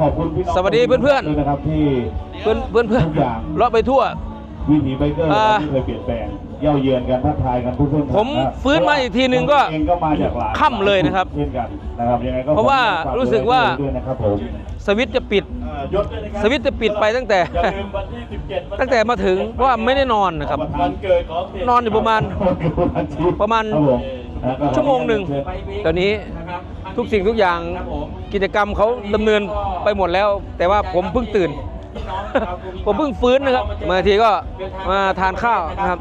ขอบคุณพี่น้องสวัสดีเพื่อนๆ ด้วยนะครับที่ เพื่อนเพื่อนเพื่อนทุกอย่าง เลาะไปทั่ว วิถีไบเกอร์อ่าที่เคยเปลี่ยนแปลงเย่าเยือนกันทักทายกันทุกเส้นทางผมะฟื้นมาอีกทีหนึ่งก็ผมเองก็มาจากหลายค่ำเลยนะครับเช่นกันนะครับยังไงก็เพราะว่าฝกรู้สึกว่า ด้วยนะครับผมสวิตช์จะปิด เอ่อยศด้วยนะครับสวิตช์จะปิดไปตั้งแต่ อย่าลืมวันที่ 17ตั้งแต่มาถึงเพราะว่าไม่ได้นอนนะครับ วันเกิดของเด็กนอนอยู่ประมาณประมาณ ครับผมนะก็ ชั่วโมงหนึ่งตอนนี้ทุกสิ่งทุกอย่างกิจกรรมเขาดำเนินไปหมดแล้ว แต่ว่าผมเพิ่งตื่น ผมเพิ่งฟื้นนะครับมาทีก็มาทานข้าวนะครับ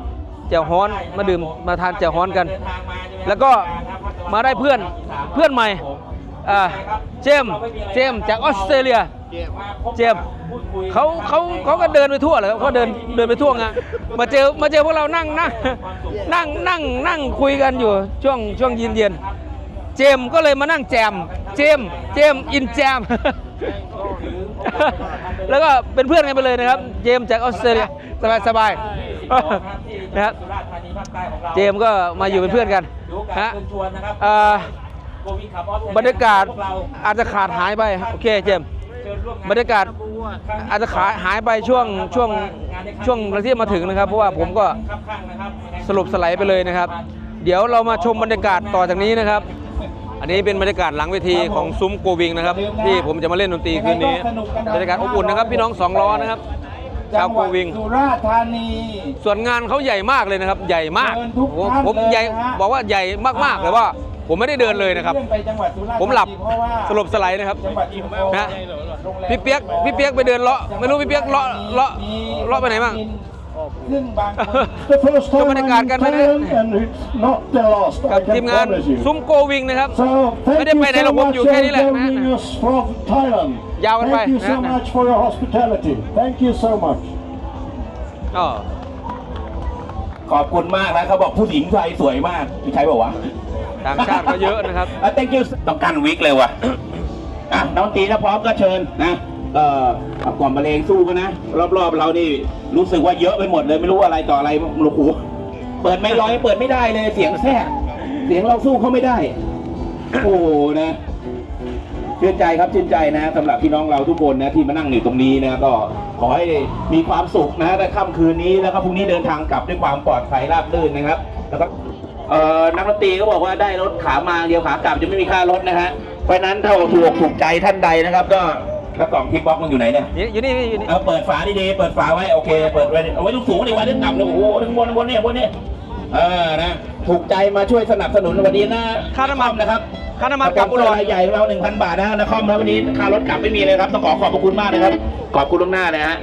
แจ่วฮ้อนมาดื่มมาทานแจ่วฮ้อนกัน แล้วก็มาได้เพื่อนเพื่อนใหม่อ่าเจมส์เจมส์จากออสเตรเลีย เจมส์เขาเขาเขาก็เดินไปทั่วเลยเขาเดินเดินไปทั่วงานมาเจอมาเจอพวกเรานั่งนั่งนั่งนั่งนั่งคุยกันอยู่ช่วงช่วงเย็นเย็นๆเจมส์ก็เลยมานั่งแจม เจมส์เจมส์อินแจม แล้วก็เป็นเพื่อนกันไปเลยนะครับ เจมส์จากออสเตรเลียสบายสบายๆนะครับเจมส์ก็มาอยู่เป็นเพื่อนกันฮะเอ่อบรรยากาศอาจจะขาดหายไป โอเคเจมส์ บรรยากาศอาจจะขาดหายไปช่วงช่วงช่วงที่มาถึงนะครับ เพราะว่าผมก็สรุปสไลด์ไปเลยนะครับ เดี๋ยวเรามาชมบรรยากาศต่อจากนี้นะครับ อันนี้เป็นบรรยากาศหลังเวทีของซุ้มโกวิงนะครับ ที่ผมจะมาเล่นดนตรีคืนนี้บรรยากาศอบอุ่นนะครับ พี่น้องสองล้อนะครับชาวโกวิงสุราษฎร์ธานีส่วนงานเขาใหญ่มากเลยนะครับ ใหญ่มากเชิญทุกผมท่านผมใหญ่เลยนะฮะบอกว่าใหญ่มากๆแต่ว่า ผมไม่ได้เดินเลยนะครับเลื่อนไปจังหวัดสุราษฎร์ผมหลับธานีเพราะว่าสลบสไลด์นะครับ จังหวัดอิมโฟนะ โรงแรมพี่เปียกพี่เปียกไปเดินเลาะไม่รู้พี่เปียกเลาะเลาะเลาะไปไหนบ้าง ซึ่งบางคน The first ชม time บรรยากาศ I'm กัน in ไปนะ Thailand and it's not the last, กับ I ทีม can งาน promise you. ซุ้มโกวิงนะครับ So ไม่ thank ได้ you ไปไหนหรอก so ผม much อยู่ for แค่นี้แหละนะ joining us from Thailand. ยาวกันไป Thank you so นะ much for your hospitality. Thank you so much. อ๋อขอบคุณมากนะเขาบอกผู้หญิงไทยสวยมากพี่ใช่บอกว่าวะ ต่างชาติก็เยอะนะครับอะ thank you ต้องการวิกเลยว่ะอะน้องตีถ้าพร้อมก็เชิญนะเอ่อเอากล่อมมะเร็งสู้กันนะ รอบๆเรานี่รู้สึกว่าเยอะไปหมดเลยไม่รู้อะไรต่ออะไรโอ้โหเปิดไม่ร้อยเปิดไม่ได้เลยเสียงแทรกเสียงเราสู้เขาไม่ได้ โอ้โหนะชื่นใจครับชื่นใจนะสำหรับพี่น้องเราทุกคนนะที่มานั่งอยู่ตรงนี้นะก็ขอให้มีความสุขนะในค่ำคืนนี้แล้วก็พรุ่งนี้เดินทางกลับด้วยความปลอดภัยราบรื่นนะครับ แล้วก็ เอ่อนักดนตรีก็บอกว่าได้รถขามาเดียวขากลับจะไม่มีค่ารถนะฮะเพราะฉะนั้นถ้าถูกถูกใจท่านใดนะครับ ก็แล้วกล่องทิปบ็อกซ์มันอยู่ไหนเนี่ยอยู่นี่อยู่นี่เอาเปิดฝาดีๆเปิดฝาไว้โอเคเปิดไว้เอาไว้สูงๆดีกว่าเรื่องต่ำเลยโอ้โหทั้งบนทั้งบนเนี่ยบนเนี่ยเออนะถูกใจมาช่วยสนับสนุนวันนี้นะค่าน้ำมันนะครับค่าน้ำมันกลับอุดรรายใหญ่ของเรา1,000บาทนะนะคอมนะวันนี้ค่ารถกลับไม่มีเลยครับต้องขอขอบพระคุณมากนะครับขอบคุณล่วงหน้าเลยฮะ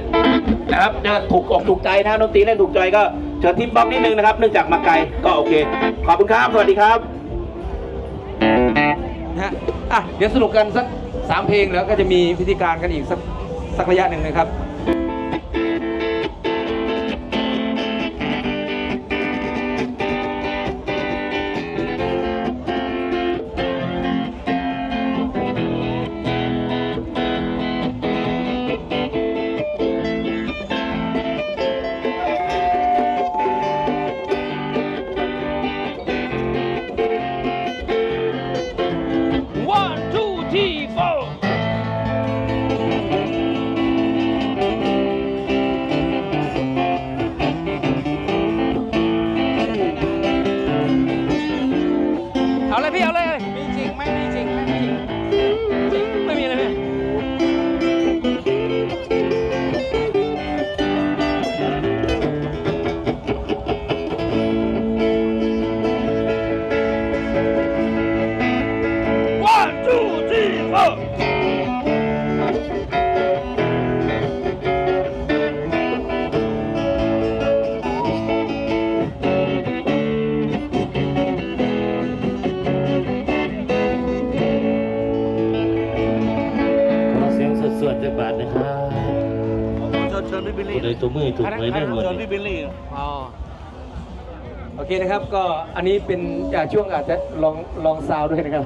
นะครับจะถูกอกถูกใจนะดนตรีเล่นถูกใจก็ เชิญทิปบ็อกนิดนึงนะครับ เนื่องจากมาไกลก็โอเค ขอบคุณครับ สวัสดีครับนะฮะอะเดี๋ยวสรุปกันสักสามเพลงแล้วก็จะมีพิธีการกันอีกสักสักระยะหนึ่งนะครับ ตัวมือถูกไว้เรื่องหมดเชิญพี่บิลลี่อ๋อโอเคนะครับก็อันนี้เป็นอ่าช่วงอาจจะลองลองซาวด์ด้วยนะครับ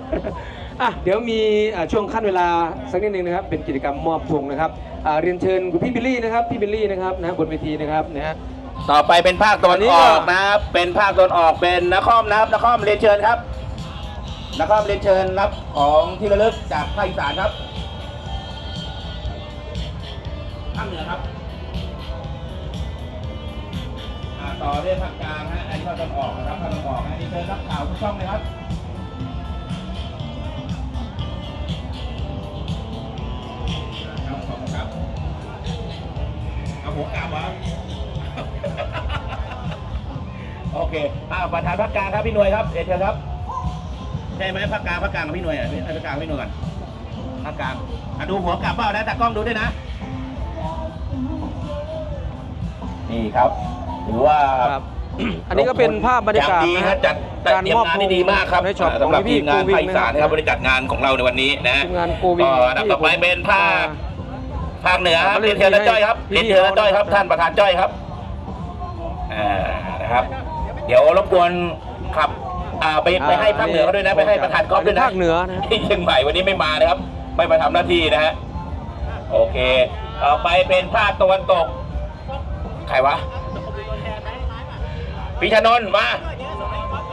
อะเดี๋ยวมีอ่าช่วงขั้นเวลาสักนิดนึงนะครับ เป็นกิจกรรมมอบพวงนะครับอ่าเรียนเชิญคุณพี่บิลลี่นะครับพี่บิลลี่นะครับนะบนเวทีนะครับนะฮะต่อไปเป็นภาคตะวันอันนี้อก็อกนะครับเป็นภาคตะวันออกเป็นนครนะครับนครเรียนเชิญครับนครเรียนเชิญรับของที่ระลึกจากภาคอีสานครับภาคเหนือครับ ต่อเรื่องภาคกลางฮะอันนี้ภาคตะออกนะครับภาคตะวันออกนะนี่เจอนักข่าวทุกช่องเลยครับครับขอบคุณครับเอาหัวกลับเหรอโอเคอ่าประธานภาคกลางครับพี่หน่วยครับเอเชิญครับใช่ไหมภาคกลางภาคกลางกับพี่หน่วยอะภาคกลางพี่หน่วยก่อนภาคกลางอะดูหัวกลับเปล่านะแต่กล้องดูด้วยนะนี่ครับ ถือว่าครับ อันนี้ก็เป็นภาพบรรยากาศดีนะคครัรับบจัดจัดเตรียมงานได้ดีมากครับในช็อปสำหรับของทีพี่มงานโกวิภาคอีสานนะครับบริการงานของเราในวันนี้นะทีมงานโกวิงก็อันดับต่อไปเป็นภาคภาคเหนือครับอ่าเรียนเชิญนะจ้อยครับพี่เรียนเชิญนะจ้อยครับพี่ท่านประธานจ้อยครับอ่านะครับ เดี๋ยวรบกวนขับอ่าไปไปให้ภาคเหนือเขาด้วยนะไปให้ประธานก๊อฟด้วยนะ ภาคเหนือนะ ที่เชียงใหม่วันนี้ไม่มานะครับ ไม่มาทำหน้าที่นะฮะโอเค ต่อไปเป็นภาคตะวันตก ใครวะ พี่ชนนท์มา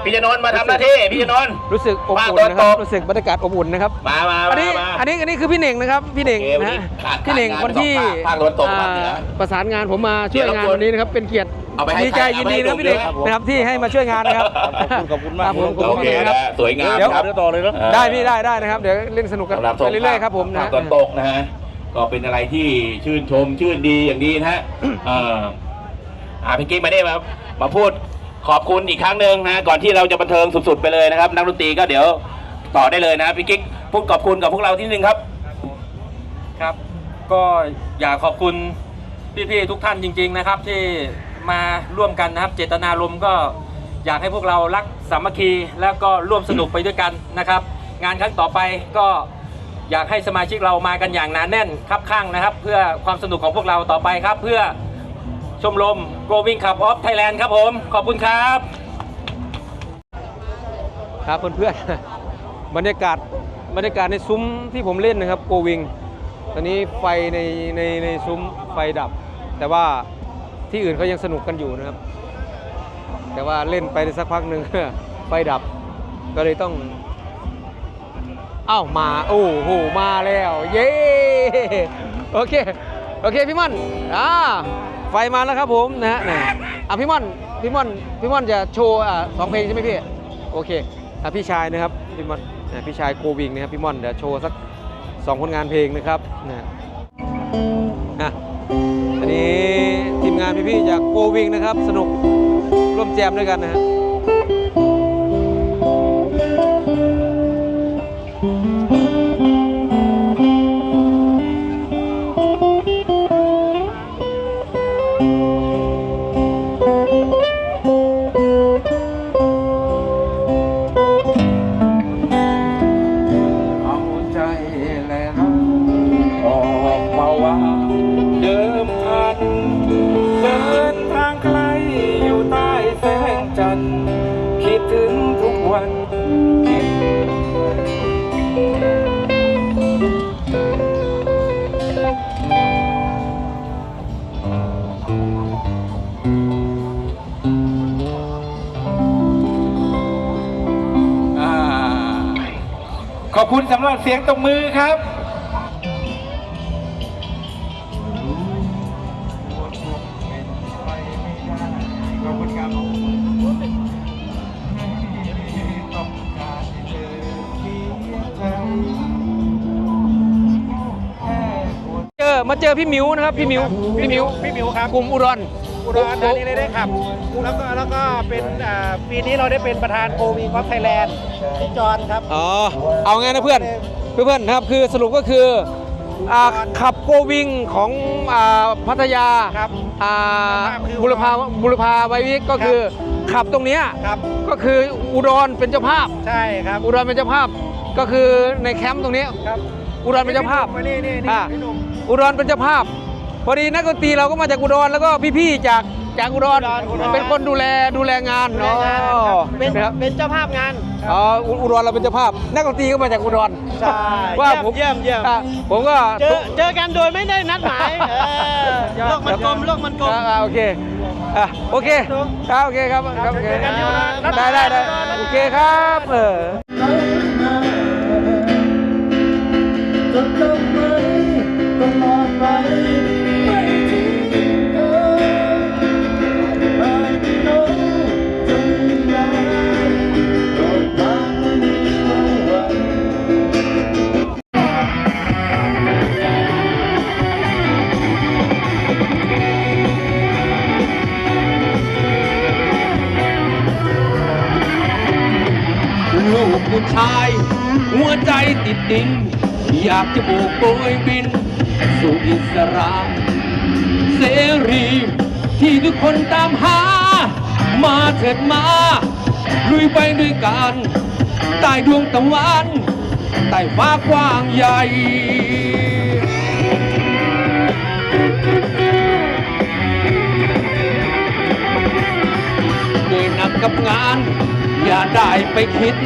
พี่ชนนท์มาทำหน้าที่ พี่ชนนท์ รู้สึกอบอุ่นภาคตะวันนะครับตก รู้สึกบรรยากาศอบอุ่นนะครับ มามาอันมานี้มา อันนี้อันนี้คือพี่เหน่งนะครับพี่เหน่งโอเควันนะนี้ขาดพี่เหน่งขาดงานวันที่สองภาคภาคตะวันตกภาคเหนืออ่าประสานงานผมมาช่วยเดี๋ยวงานรบกวนวันนี้นะครับเป็นเกียรติเอาไปให้ดีใจใครยินดีนะเอาไปให้พี่เหน่งผมด้วยนะครับที่ให้มาช่วยงานนะครับขอบคุณมากครับผมขอบโอคุณเคพี่เหน่งครับนะสวยงามเดี๋ยว ครับเดี๋ยวต่อเลยเนาะเอ่อได้พี่ได้ได้นะครับเดี๋ยวเล่นสนุกกันสำหรับไปเรื่อยๆครับผมนะ ภาคตะวันตกนะฮะ ก็เป็นอะไรที่ชื่นชมชื่นดีอย่างดีนะฮะ เอ่ออ่าพี่กิ๊กมาได้มามาพูด ขอบคุณอีกครั้งหนึ่งนะก่อนที่เราจะบันเทิงสุดๆไปเลยนะครับ นักดนตรีก็เดี๋ยวต่อได้เลยนะพี่กิ๊กพูดขอบคุณกับพวกเราที่หนึ่งครับครับ ก็อยากขอบคุณพี่ๆทุกท่านจริง ๆนะครับ ที่มาร่วมกันนะครับ เจตนารมณ์ก็อยากให้พวกเรารักสามัคคีแล้วก็ร่วมสนุกไปด้วยกันนะครับ งานครั้งต่อไปก็อยากให้สมาชิกเรามากันอย่างหนาแน่นครับข้างนะครับ เพื่อความสนุกของพวกเราต่อไปครับเพื่อ ชมรม Going Cup of Thailand ครับผม ขอบคุณครับ ครับเพื่อนๆ บรรยากาศบรรยากาศในซุ้มที่ผมเล่นนะครับโกวิงตอนนี้ไฟในในในซุ้มไฟดับ แต่ว่าที่อื่นเขายังสนุกกันอยู่นะครับ แต่ว่าเล่นไปได้สักพักหนึ่งไฟดับ ก็เลยต้องอ้าวมา โอ้โห มาแล้ว เย้ โอเค โอเค พี่ม่อนอ่า ไฟมาแล้วครับผมนะฮะนะอะพี่ม่อนพี่ม่อนพี่ม่อนจะโชว์อ่าสองเพลงใช่ไหมพี่โอเคอะพี่ชายนะครับพี่ม่อนอะพี่ชายโกวิงนะครับพี่ม่อนเดี๋ยวโชว์สักสองผลงานเพลงนะครับนะอะอันนี้ทีมงานพี่ๆจากโกวิงนะครับ สนุกร่วมแจมด้วยกันนะฮะ วันคิดขอบคุณสำหรับเสียงตรงมือครับ เจอมาเจอพี่หมิวนะครับพี่หมิวพี่หมิวพี่หมิวครับกลุ่มอุดรอุดรธานีเลยได้ครับ แล้วก็แล้วก็เป็นอ่าปีนี้เราได้เป็นประธานโควีคอฟไทยแลนด์พี่จอนครับอ๋อเอาไงนะเพื่อนเพื่อนๆนะครับคือสรุปก็คืออ่าขับโกวิงของอ่าพัทยาครับอ่าคือบุรพาบุรพาไววิกก็คือขับตรงเนี้ยครับก็คืออุดรเป็นเจ้าภาพใช่ครับอุดรเป็นเจ้าภาพ ก็คือในแคมป์ตรงนี้ครับอุดรเป็นเจ้าภาพนี่นี่นี่ อ่าพี่หนุ่มอุดรเป็นเจ้าภาพ พอดีนักดนตรีเราก็มาจากอุดรแล้วก็พี่ๆจากจากอุดรอุดร เป็นคนดูแลดูแลงานดูแลงานครับอ๋อเป็นนะครับเป็นเจ้าภาพงานอ๋ออุอุดรเราเป็นเจ้าภาพ นักดนตรีก็มาจากอุดร ใช่ว่าผม เยี่ยมเยี่ยมอะผมก็ เจอเจอกันโดยไม่ได้นัดหมายเออโลกมันกลมโลกมันกลม อ่าโอเคอะโอเคครับโอเคครับครับโอเคเจอกันที่อุดรครับได้ได้ได้โอเคครับเออจด อยากจะโบกโบยบิน สู่อิสระเสรีที่ทุกคนตามหา มาเถิดมา ลุยไปด้วยกันใต้ดวงตะวันใต้ฟ้ากว้างใหญ่เหนื่อยหนักกับงาน อย่าได้ไปคิด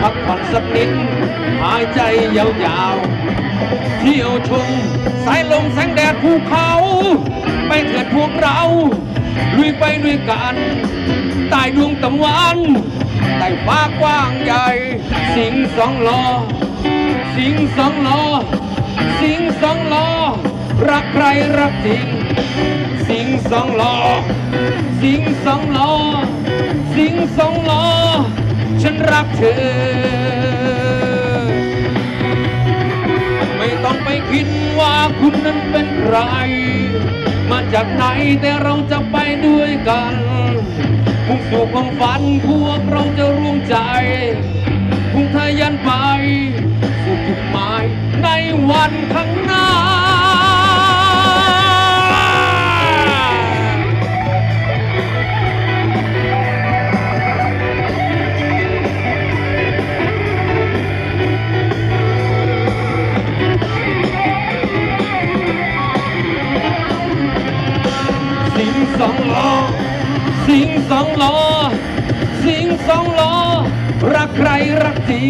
พักผ่อนสักนิด หายใจยาวๆ เที่ยวชมสายลมแสงแดดภูเขา ไปเถิดพวกเรา ลุยไปด้วยกันใต้ดวงตะวันใต้ฟ้ากว้างใหญ่ สิงสองล้อ สิงสองล้อ สิงสองล้อ รักใครรักจริง สิงสองล้อ สิงสองล้อ สิงสองล้อ ฉันรักเธอ ไม่ต้องไปคิดว่าคุณนั้นเป็นใคร มาจากไหนแต่เราจะไปด้วยกันมุ่งสู่ความฝันพวกเราจะร่วมใจ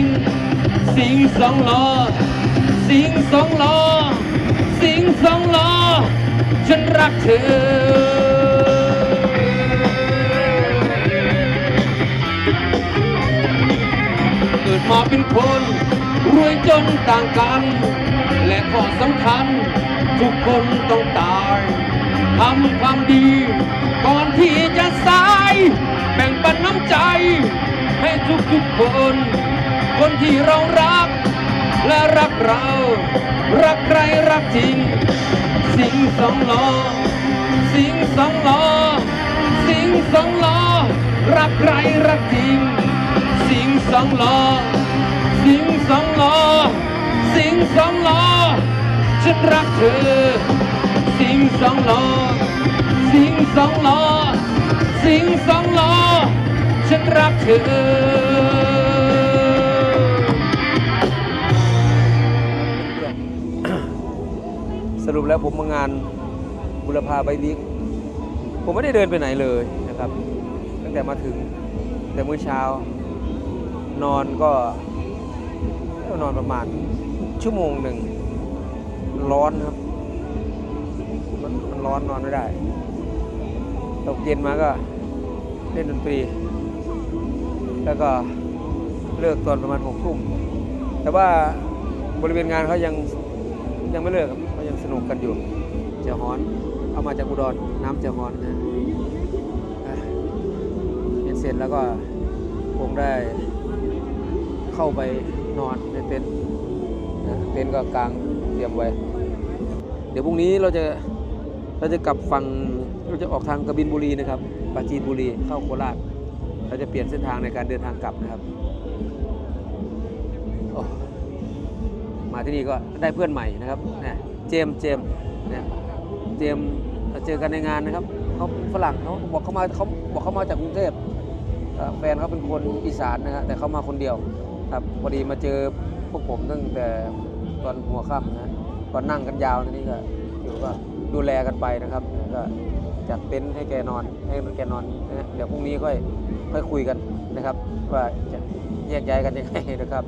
งสิงสองล้อสิงสองล้อสิงสองล้อฉันรักเธอเกิดมาเป็นคนรวยจนต่างกัน และข้อสำคัญ ทุกคนต้องตายทำความดี ก่อนที่จะสาย แบ่งปันน้ำใจ ให้ทุกๆคคน ที่เรารัก และรักเรา รักใครรักจริง สิงสองล้อสิงสองล้อสิงสองล้อรักใครรักจริง สิงสองล้อสิงสองล้อสิงสองล้อฉันรักเธอ สิงสองล้อสิงสองล้อสิงสองล้อฉันรักเธอ สรุปแล้วผมมางานบุรพาไบวิกผมไม่ได้เดินไปไหนเลยนะครับ ตั้งแต่มาถึงแต่เมื่อเช้า นอนก็นอนประมาณชั่วโมงหนึ่งร้อนครับ มันมันร้อนนอนไม่ได้ ตกเย็นมาก็เล่นดนตรี แล้วก็เลิกตอนประมาณหกทุ่มแต่ว่าบริเวณงานเขายังยังไม่เลิกครับ นุกกันอยู่เจ้าฮ้อน เอามาจากอุดรน้ำเจ้าฮ้อนนะเห็นเสร็จแล้วก็คงได้เข้าไปนอนในเต็นท์นะเต็นท์ก็กลางเตรียมไว้ เดี๋ยวพรุ่งนี้เราจะเราจะกลับฝั่งเราจะออกทางกบินบุรีนะครับปราจีนบุรีเข้าโคราชเราจะเปลี่ยนเส้นทางในการเดินทางกลับนะครับ มาที่นี่ก็ได้เพื่อนใหม่นะครับเนี่ยเจมเจมเนี่ยเจมเราเจอกันในงานนะครับเขาฝรั่งเขาบอกเขามาเขาบอกเขามาจากกรุงเทพแฟนเขาเป็นคนอีสานนะครับแต่เขามาคนเดียวครับพอดีมาเจอพวกผมตั้งแต่ตอนหัวค่ำนะก็นั่งกันยาวทีนี้ก็อยู่ก็ดูแลกันไปนะครับก็จัดเต็นท์ให้แกนอนให้แกนอนนะเดี๋ยวพรุ่งนี้ค่อยค่อยคุยกันนะครับ ว่าจะแยกย้ายกันยังไงนะครับ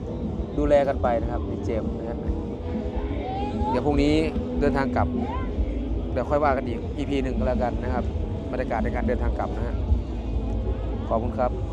ดูแลกันไปนะครับเจมส์นะครับ เดี๋ยวพรุ่งนี้เดินทางกลับ เดี๋ยวค่อยว่ากันอีก EP หนึ่งก็แล้วกันนะครับบรรยากาศในการเดินทางกลับนะฮะขอบคุณครับ